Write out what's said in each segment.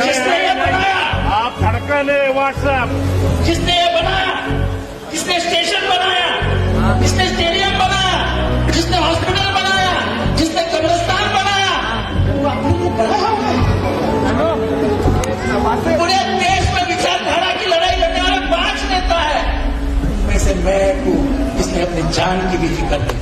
जिसने ये बनाया आप धड़कन है व्हाट्सएप जिसने ये बनाया जिसने स्टेशन बनाया जिसने स्टेडियम बनाया जिसने हॉस्पिटल बनाया जिसने कब्रिस्तान बनाया वो अपने को बनाया हुआ पूरे देश में विचारधारा की लड़ाई लड़ने वाले पाँच नेता है। वैसे मैं हूँ जिसने अपनी जान की भी फ़िक्र नहीं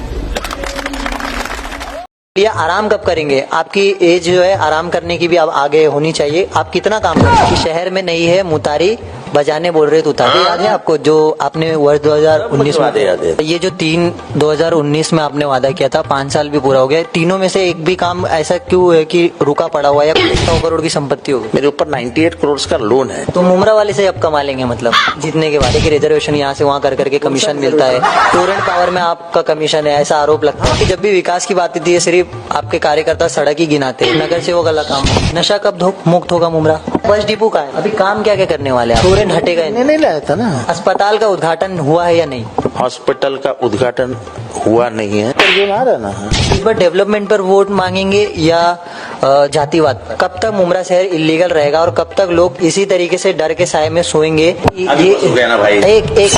आराम कब करेंगे? आपकी एज जो है आराम करने की भी अब आगे होनी चाहिए। आप कितना काम करेंगे? शहर में नहीं है मुतारी बजाने बोल रहे थे उतारे याद है आपको जो आपने वर्ष 2019 याद है, याद है। में ये जो तीन 2019 में आपने वादा किया था पाँच साल भी पूरा हो गया तीनों में से एक भी काम ऐसा क्यों है कि रुका पड़ा हुआ है या सौ करोड़ की संपत्ति होगी मेरे ऊपर 98 करोड़ का लोन है। तो मुमरा वाले से अब कमा लेंगे मतलब। जीतने के बाद कि रिजर्वेशन यहाँ से वहाँ कर करके कमीशन मिलता है। टूरेंट पावर में आपका कमीशन है ऐसा आरोप लगता है की जब भी विकास की बात आती है सिर्फ़ आपके कार्यकर्ता सड़क ही गिनाते हैं। नगर सेवक वाला काम नशा कब मुक्त होगा मुमरा? बस डिपो का है। अभी काम क्या क्या करने वाले हैं हटेगा ही नहीं। नहीं लाया था ना अस्पताल का उद्घाटन हुआ है या नहीं हॉस्पिटल का उद्घाटन हुआ नहीं है पर जो आ रहा ना इस बार डेवलपमेंट पर वोट मांगेंगे या जातिवाद पर कब तक मुमरा शहर इलीगल रहेगा और कब तक लोग इसी तरीके से डर के साय में सोएंगे भाई। एक एक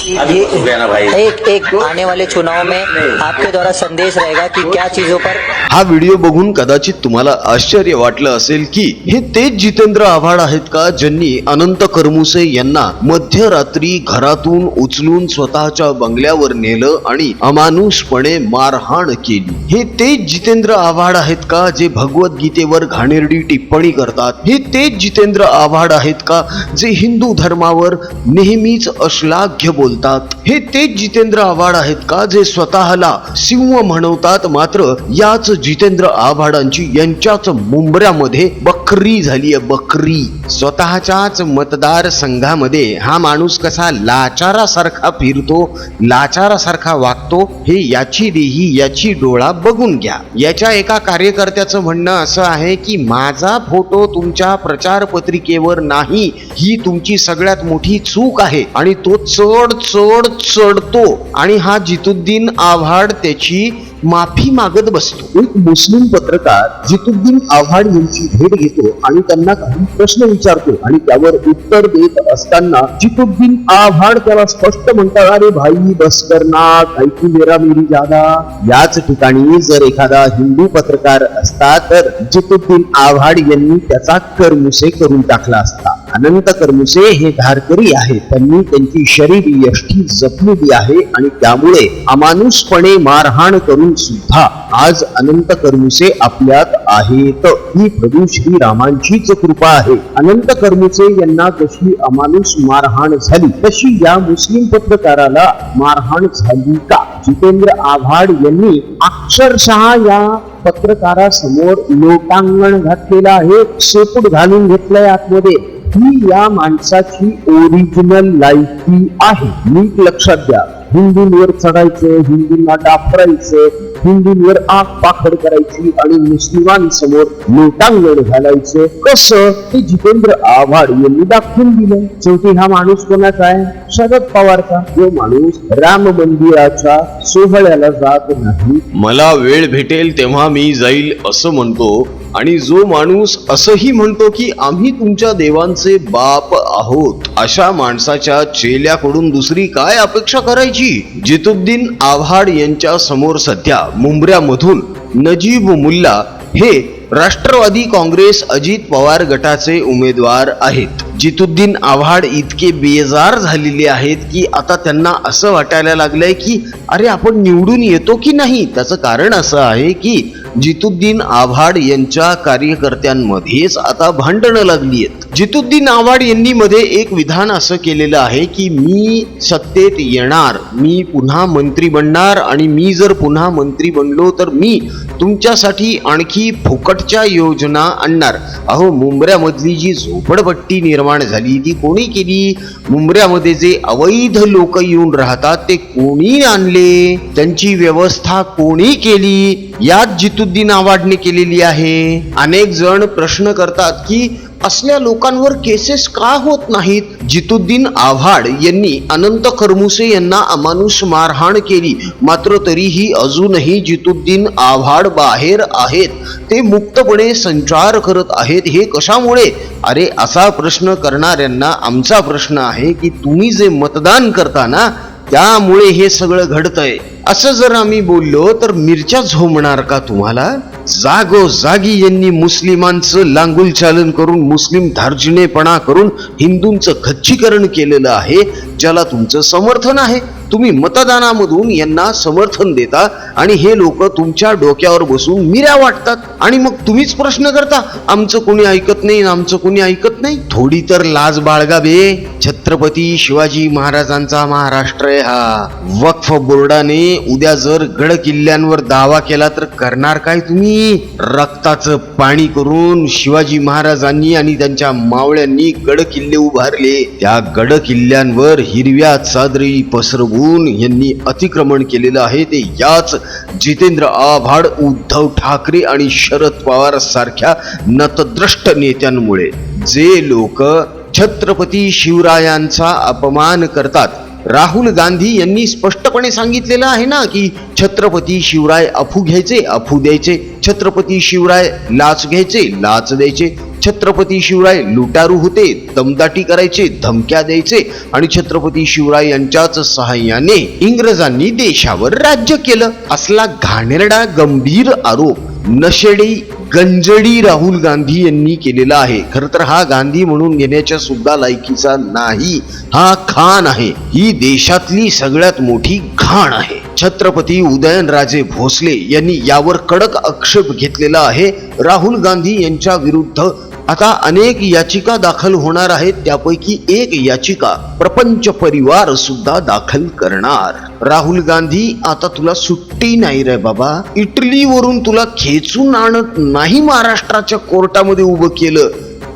भाई। एक एक आने वाले चुनाव में आपके द्वारा संदेश रहेगा कि क्या चीजों पर हा व्हिडिओ बघून कदाचित तुम्हाला आश्चर्य वाटलं असेल की हे तेच जितेंद्र आव्हाड आहेत का ज्यांनी अनंत करमुसे यांना मध्यरात्री घरातून उचलून स्वतःच्या बंगल्यावर नेलं आणि अमानुषपणे मारहाण केली. हे तेच जितेंद्र आव्हाड आहेत का जे भगवद्गीतेवर घाणेरडी टिप्पणी करतात? हे तेच जितेंद्र आव्हाड आहेत का जे हिंदू धर्मावर नेहमीच अश्लाघ्य बोलतात? हे तेच जितेंद्र आव्हाड आहेत का जे स्वतःला सिंह म्हणवतात? मात्र याच जितेंद्र आव्हाडांची यांच्याच मुंबऱ्यामध्ये बकरी झाली आहे बकरी. स्वतःच्याच मतदार संघामध्ये हा माणूस कसा लाचारासारखा फिरतो ला लाचारासारखा वागतो हे याची देही याची डोळा बघून घ्या. याच्या एका कार्यकर्त्याचं म्हणणं असं आहे की माझा फोटो तुमच्या प्रचार पत्रिकेवर नाही ही तुमची सगळ्यात मोठी चूक आहे. आणि तो चढ चढ चढतो. आणि हा जितुद्दीन आव्हाड त्याची माफी मागत बसतो. एक मुस्लिम पत्रकार जितुद्दीन आव्हाड यांची भेट घेतो आणि त्यांना काही प्रश्न विचारतो आणि त्यावर उत्तर देत असताना जितुद्दीन आव्हाड त्याला स्पष्ट म्हणतात अरे भाई बस करना काही मेरा मेरी जादा याच ठिकाणी जर एखादा हिंदू पत्रकार असता तर जितुद्दीन आव्हाड यांनी त्याचा करमुसे करून टाकला असता. अनंत कर्मुसे हे धारकरी आहेत. त्यांनी त्यांची शरीर यष्टी जपलेली आहे आणि त्यामुळे अमानुषपणे मारहाण करून सुद्धा आज अनंत कर्मुसे आपल्यात आहेत. ही प्रभू श्रीरामांचीच कृपा आहे. अनंत कर्मुसे यांना जशी अमानुष मारहाण झाली तशी या मुस्लिम पत्रकाराला मारहाण झाली का? जितेंद्र आव्हाड यांनी अक्षरशः या पत्रकारासमोर लोटांगण घातलेलं आहे. शेपूट घालून घेतलंय आतमध्ये. ही या माणसाची ओरिजिनल लायकी आहे. नीट लक्षात द्या हिंदूंवर चढायचं हिंदूंना डाफरायचं हिंदूंवर आग पाखड करायची आणि मुस्लिमांसमोर लोटांगण घालायचं. कसं? ते जितेंद्र आव्हाड यांनी दाखवून दिलं. शेवटी हा माणूस कोणाचा आहे? शरद पवारचा. जो माणूस राम मंदिराच्या सोहळ्याला जात नाही. मला वेळ भेटेल तेव्हा मी जाईल असं म्हणतो. आणि जो माणूस असंही म्हणतो की आम्ही तुमच्या देवांचे बाप आहोत अशा माणसाच्या चेल्याकडून दुसरी काय अपेक्षा करायची? जितुद्दीन आव्हाड यांच्या समोर सध्या मुंबऱ्यामधून नजीब मुल्ला हे राष्ट्रवादी काँग्रेस अजित पवार गटाचे उमेदवार आहेत. जितुद्दीन आव्हाड इतके बेजार झालेले आहेत की आता त्यांना असं वाटायला लागलंय की अरे आपण निवडून येतो की नाही? त्याचं कारण असं आहे की जितुद्दीन आव्हाड यांच्या कार्यकर्त्यांमध्येच आता भांडणं लागली आहेत. जितुद्दीन आव्हाड यांनी मध्ये एक विधान असं केलेलं आहे की मी सत्तेत येणार मी पुन्हा मंत्री बनणार आणि मी जर पुन्हा मंत्री बनलो तर मी तुमच्यासाठी आणखी फुकटच्या योजना आणणार. अहो मुंबऱ्यामधली जी झोपडपट्टी निर्माण झाली ती कोणी केली? मुंबऱ्यामध्ये जे अवैध लोक येऊन राहतात ते कोणी आणले? त्यांची व्यवस्था कोणी केली? यात जितुद्दीन आव्हाडने केलेली आहे. अनेक जण प्रश्न करतात की असल्या लोकांवर केसेस का होत नाहीत? जितुद्दीन आव्हाड यांनी अनंत खरमुसे यांना अमानुष मारहाण केली. मात्र तरीही अजूनही जितुद्दीन आव्हाड बाहेर आहेत. ते मुक्तपणे संचार करत आहेत. हे कशामुळे? अरे असा प्रश्न करणाऱ्यांना आमचा प्रश्न आहे की तुम्ही जे मतदान करता ना त्यामुळे हे सगळं घडतंय. असं जर आम्ही बोललो तर मिरच्या झोमणार का तुम्हाला? जागो जागी यांनी मुस्लिमांचं लांगुल चालन करून मुस्लिम धार्जिणेपणा करून हिंदूंचं खच्चीकरण केलेलं आहे ज्याला तुमचं समर्थन आहे. तुम्ही मतदानामधून यांना समर्थन देता आणि हे लोक तुमच्या डोक्यावर बसून मिऱ्या वाटतात. आणि मग तुम्हीच प्रश्न करता आमचं कोणी ऐकत नाही आमचं कोणी ऐकत नाही? थोडी तर लाज बाळगा बे. छत्रपती शिवाजी महाराजांचा महाराष्ट्र आहे हा. वक्फ बोर्डाने उद्या जर गड किल्ल्यांवर दावा केला तर करणार काय तुम्ही? रक्ताचं पाणी करून शिवाजी महाराजांनी आणि त्यांच्या मावळ्यांनी गड किल्ले उभारले. त्या गड किल्ल्यांवर हिरव्या चादरी पसरवून यांनी अतिक्रमण केलेलं आहे ते याच जितेंद्र आव्हाड उद्धव ठाकरे आणि शरद पवार सारख्या नतद्रष्ट नेत्यांमुळे. जे लोक छत्रपती शिवरायांचा अपमान करतात. राहुल गांधी यांनी स्पष्टपणे सांगितलेलं आहे ना की छत्रपती शिवराय अफू घ्यायचे अफू द्यायचे. छत्रपती शिवराय लाच घ्यायचे लाच द्यायचे. छत्रपती शिवराय लुटारू होते दमदाटी करायचे धमक्या द्यायचे. आणि छत्रपती शिवराय यांच्याच सहाय्याने इंग्रजांनी देशावर राज्य केलं. असला घाणेरडा गंभीर आरोप. नशेडी गंजडी राहुल गांधी यांनी केलेला आहे. खर तर हा गांधी म्हणून घेण्याच्या सुद्धा लायकीचा नाही. हा खान आहे. ही देशातली सगळ्यात मोठी घाण आहे. छत्रपती उदयनराजे भोसले यांनी यावर कडक आक्षेप घेतलेला आहे. राहुल गांधी यांच्या विरुद्ध आता अनेक याचिका दाखल होणार आहेत. त्यापैकी एक याचिका प्रपंच परिवार सुद्धा दाखल करणार. राहुल गांधी आता तुला सुट्टी नाही रे बाबा. इटलीवरून तुला खेचून आणत नाही महाराष्ट्राच्या कोर्टामध्ये उभं केलं.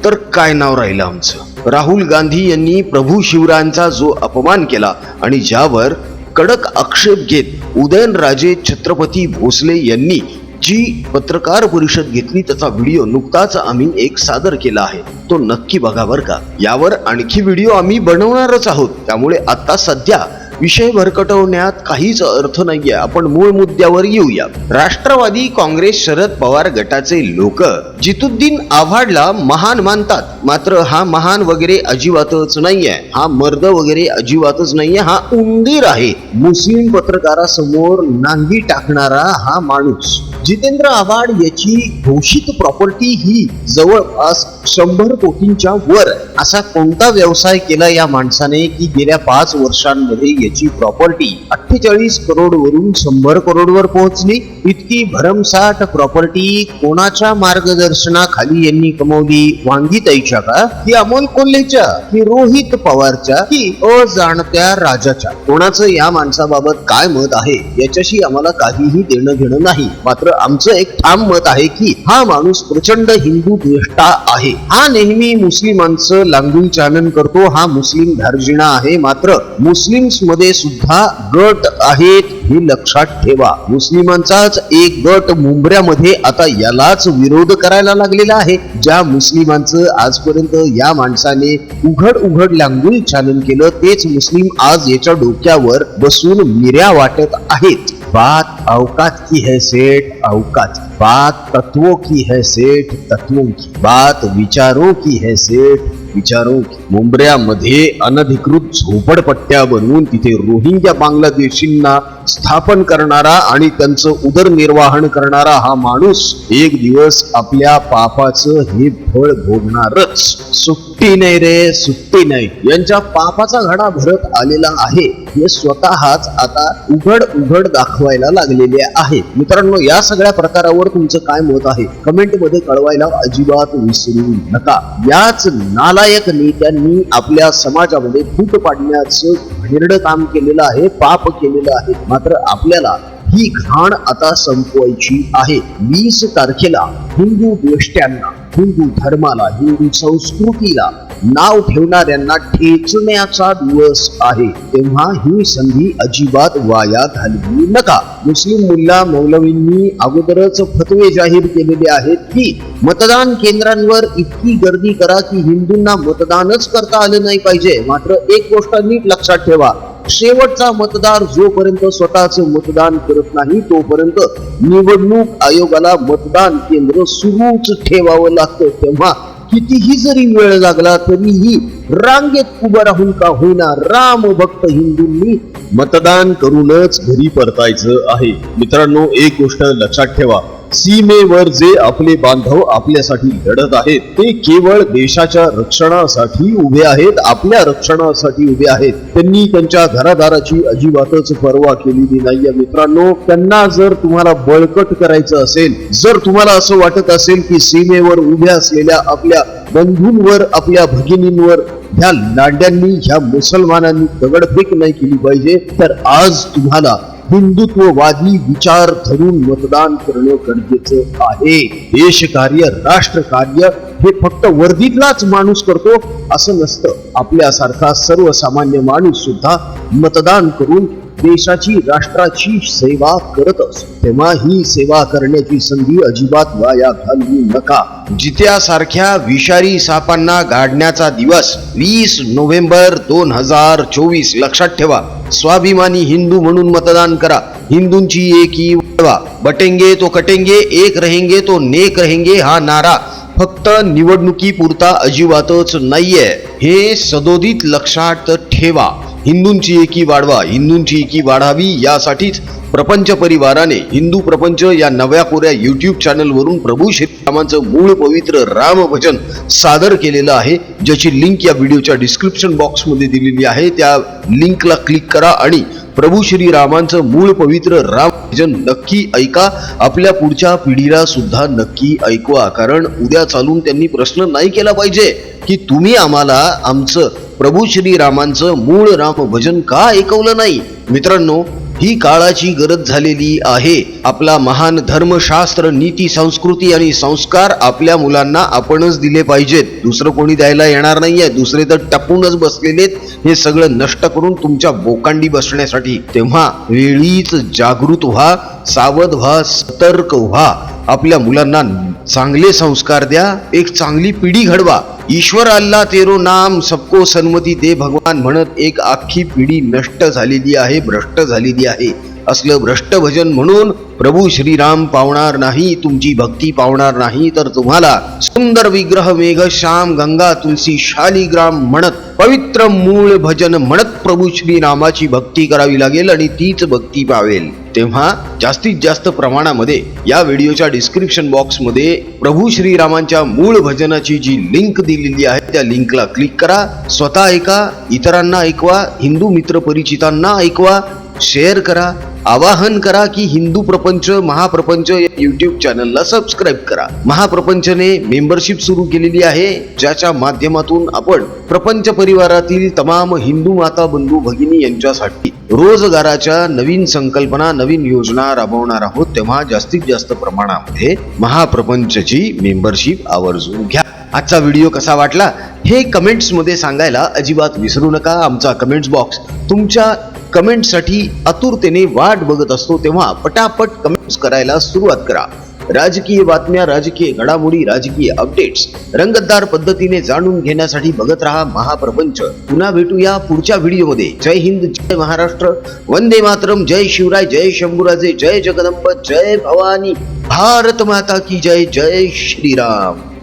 तर काय नाव राहिलं आमचं? राहुल गांधी यांनी प्रभू शिवरायांचा जो अपमान केला आणि ज्यावर कडक आक्षेप घेत उदयनराजे छत्रपती भोसले यांनी जी पत्रकार परिषद घेतली त्याचा व्हिडिओ नुकताच आम्ही एक सादर केला आहे. तो नक्की बघा बर का. यावर आणखी व्हिडिओ आम्ही बनवणारच आहोत. त्यामुळे आता सध्या विषय भरकटवण्यात काहीच अर्थ नाहीये. आपण मूळ मुद्द्यावर येऊया. राष्ट्रवादी काँग्रेस शरद पवार गटाचे लोक जितुद्दीन आव्हाडला महान मानतात. मात्र हा महान वगैरे अजिबातच नाहीये. हा मर्द वगैरे अजिबातच नाहीये. हा उंदीर आहे. मुस्लिम पत्रकारासमोर नांगी टाकणारा हा माणूस. जितेंद्र आव्हाड याची घोषित प्रॉपर्टी ही जवळपास शंभर कोटींच्या वर असा कोणता व्यवसाय केला या माणसाने की गेल्या पाच वर्षांमध्ये याची प्रॉपर्टी अठ्ठेचाळीस करोड वरून शंभर करोड वर पोहोचली? इतकी भरमसाठ प्रॉपर्टी कोणाच्या मार्गदर्शनाखाली यांनी कमवली? वांगीताईच्या का? की अमोल कोल्हेच्या? की रोहित पवारच्या? की अजाणत्या राजाच्या? कोणाचं या माणसाबाबत काय मत आहे? याच्याशी आम्हाला काहीही देणं घेणं नाही. मात्र आमचं एक ठाम मत आहे की हा माणूस प्रचंड हिंदू द्वेष्टा आहे. हा नेहमी मुस्लिमांचं लांगून चालन करतो. हा मुस्लिम धार्जिणा आहे. मात्र मुस्लिम्समध्ये सुद्धा गट आहेत. हे लक्षात ठेवा. मुस्लिमांचाच एक गट मुंबऱ्यामध्ये आता यालाच विरोध करायला लागलेला आहे. ज्या मुस्लिमांचं आजपर्यंत या माणसाने उघड उघड लांगून चालन केलं तेच मुस्लिम आज याच्या डोक्यावर बसून मिऱ्या वाटत आहेत. बात अवकात की है सेठ अवकात. बात तत्वों की है सेठ तत्वों की. बात विचारों की है सेठ विचारों मुंबऱ्यामध्ये अनधिकृत झोपडपट्ट्या बनवून तिथे रोहिंग्या बांगलादेशींना स्थापन करणारा आणि त्यांचं उदरनिर्वाहन करणारा हा माणूस एक दिवस आपल्या पापाचं हे फळ भोगणारच. सुट्टी नाही रे सुट्टी नाही. यांच्या पापाचा घडा भरत आलेला आहे. हे स्वतःच आता उघड उघड दाखवायला लागलेले आहे. मित्रांनो या सगळ्या प्रकारावर तुमचं काय मत आहे? कमेंटमध्ये कळवायला अजिबात विसरू नका. याच नाला नालायक नेत्यांनी आपल्या समाजामध्ये फूट पाडण्याचं घाणेरडं काम केलेलं आहे पाप केलेलं आहे. मात्र आपल्याला ही घाण आता संपवायची आहे. वीस तारखेला हिंदू द्वेष्ट्यांना हिंदू धर्माला हिंदू संस्कृतीला नाव ठेवणाऱ्यांना ठेचण्याचा दिवस आहे. तेव्हा ही संधी अजिबात वाया घालवू नका. मुस्लिम मुल्ला मौलवींनी अगोदरच फतवे जाहीर केलेले आहेत की मतदान केंद्रांवर इतकी गर्दी करा की हिंदूंना मतदानच करता आलं नाही पाहिजे. मात्र एक गोष्ट नीट लक्षात ठेवा. शेवटचा मतदार जोपर्यंत स्वतःच मतदान करत नाही तोपर्यंत निवडणूक आयोगाला मतदान केंद्र सुरूच ठेवावं लागतं. तेव्हा कितीही जरी वेळ लागला तरीही रांगेत उभं राहून का होईना राम भक्त हिंदूंनी मतदान करूनच घरी परतायचं आहे. मित्रांनो एक गोष्ट लक्षात ठेवा. सीमेवर जे आपले बांधव आपल्यासाठी लढत आहेत ते केवळ देशाच्या रक्षणासाठी उभे आहेत आपल्या रक्षणासाठी उभे आहेत. त्यांनी त्यांच्या घरादाराची अजिबातच पर्वा केलेली नाहीये मित्रांनो त्यांना जर तुम्हाला बळकट करायचं असेल जर तुम्हाला असं वाटत असेल की सीमेवर उभ्या असलेल्या आपल्या बंधूंवर आपल्या भगिनींवर ह्या लांड्यांनी ह्या मुसलमानांनी दगडफेक नाही केली पाहिजे तर आज तुम्हाला हिंदुत्ववादी विचार धरून मतदान करणं गरजेचं आहे. देश कार्य राष्ट्र कार्य हे फक्त वर्दीतलाच माणूस करतो असं नसतं. आपल्यासारखा सर्वसामान्य माणूस सुद्धा मतदान करून देशाची राष्ट्राची सेवा करत असतो. तेव्हा ही सेवा करण्याची संधी अजिबात वाया घालवू नका. जित्यासारख्या विषारी सापांना गाडण्याचा दिवस वीस नोव्हेंबर दोन हजार चोवीस लक्षात ठेवा. स्वाभिमानी हिंदू म्हणून मतदान करा. हिंदूंची एकी वाढवा. बटेंगे तो कटेंगे एक रहेंगे तो नेक रहेंगे हा नारा. फक्त निवडणुकी पुरता अजिबातच नाहीये. हे सदोदित लक्षात ठेवा. हिंदूंची एकी वाढवा हिंदूंची एकी वाढावी यासाठीच प्रपंच परिवाराने हिंदू प्रपंच या नव्या कोऱ्या युट्यूब चॅनलवरून प्रभू श्रीरामांचं मूळ पवित्र राम भजन सादर केलेलं आहे ज्याची लिंक या व्हिडिओच्या डिस्क्रिप्शन बॉक्समध्ये दिलेली आहे. त्या लिंकला क्लिक करा आणि प्रभू श्रीरामांचं मूळ पवित्र राम भजन नक्की ऐका. आपल्या पुढच्या पिढीला सुद्धा नक्की ऐकवा कारण उद्या चालून त्यांनी प्रश्न नाही केला पाहिजे की तुम्ही आम्हाला आमचं प्रभू श्रीरामांचं मूळ राम भजन का ऐकवलं नाही? मित्रांनो ही काळाची गरज झालेली आहे. आपला महान धर्मशास्त्र नीती संस्कृती आणि संस्कार आपल्या मुलांना आपणच दिले पाहिजेत. दुसरं कोणी द्यायला येणार नाहीये. दुसरे तर टपूनच बसलेलेत. हे सगळं नष्ट करून तुमच्या बोकांडी बसण्यासाठी. तेव्हा वेळीच जागृत व्हा सावध व्हा सतर्क व्हा. आपल्या मुलांना चांगले संस्कार द्या एक चांगली पिढी घडवा. ईश्वर अल्ला तेरो नाम सबको सन्मती दे भगवान म्हणत एक आखी पिढी नष्ट झालेली आहे भ्रष्ट झालेली आहे. असलं भ्रष्ट भजन म्हणून प्रभू श्रीराम पावणार नाही तुमची भक्ती पावणार नाही तर तुम्हाला सुंदर विग्रह मेघ श्याम गंगा तुलसी शालिग्राम म्हणत पवित्र मूळ भजन म्हणत प्रभू श्रीरामाची भक्ती करावी लागेल आणि तीच भक्ती पावेल. तेव्हा जास्तीत जास्त प्रमाणामध्ये या व्हिडिओच्या डिस्क्रिप्शन बॉक्समध्ये प्रभू श्रीरामांच्या मूळ भजनाची जी लिंक दिलेली आहे त्या लिंकला क्लिक करा. स्वतः ऐका इतरांना ऐकवा हिंदू मित्र परिचितांना ऐकवा. शेअर करा आवाहन करा की हिंदू प्रपंच महाप्रपंच या युट्यूब चॅनलला सबस्क्राईब करा. महाप्रपंचने मेंबरशिप सुरू केलेली आहे ज्याच्या माध्यमातून आपण प्रपंच परिवारातील तमाम हिंदू माता बंधू भगिनी यांच्यासाठी रोजगाराच्या नवीन संकल्पना नवीन योजना राबवणार आहोत. तेव्हा जास्तीत जास्त प्रमाणामध्ये महाप्रपंचची मेंबरशिप आवर्जून घ्या. आजचा व्हिडिओ कसा वाटला? हे कमेंट्समध्ये सांगायला अजिबात विसरू नका. आमचा कमेंट्स बॉक्स तुमच्या कमेंटसाठी आतुरतेने वाट बघत असतो तेव्हा पटापट कमेंट्स करायला सुरुवात करा. राजकीय बातम्या राजकीय घडामोडी राजकीय अपडेट्स रंगतदार पद्धतीने जाणून घेण्यासाठी बघत राहा महाप्रपंच. पुन्हा भेटूया पुढच्या व्हिडिओमध्ये. जय हिंद जय महाराष्ट्र. वंदे मातरम. जय शिवराय जय शंभूराजे जय जगदंब जय भवानी. भारत माता की जय जय श्रीराम.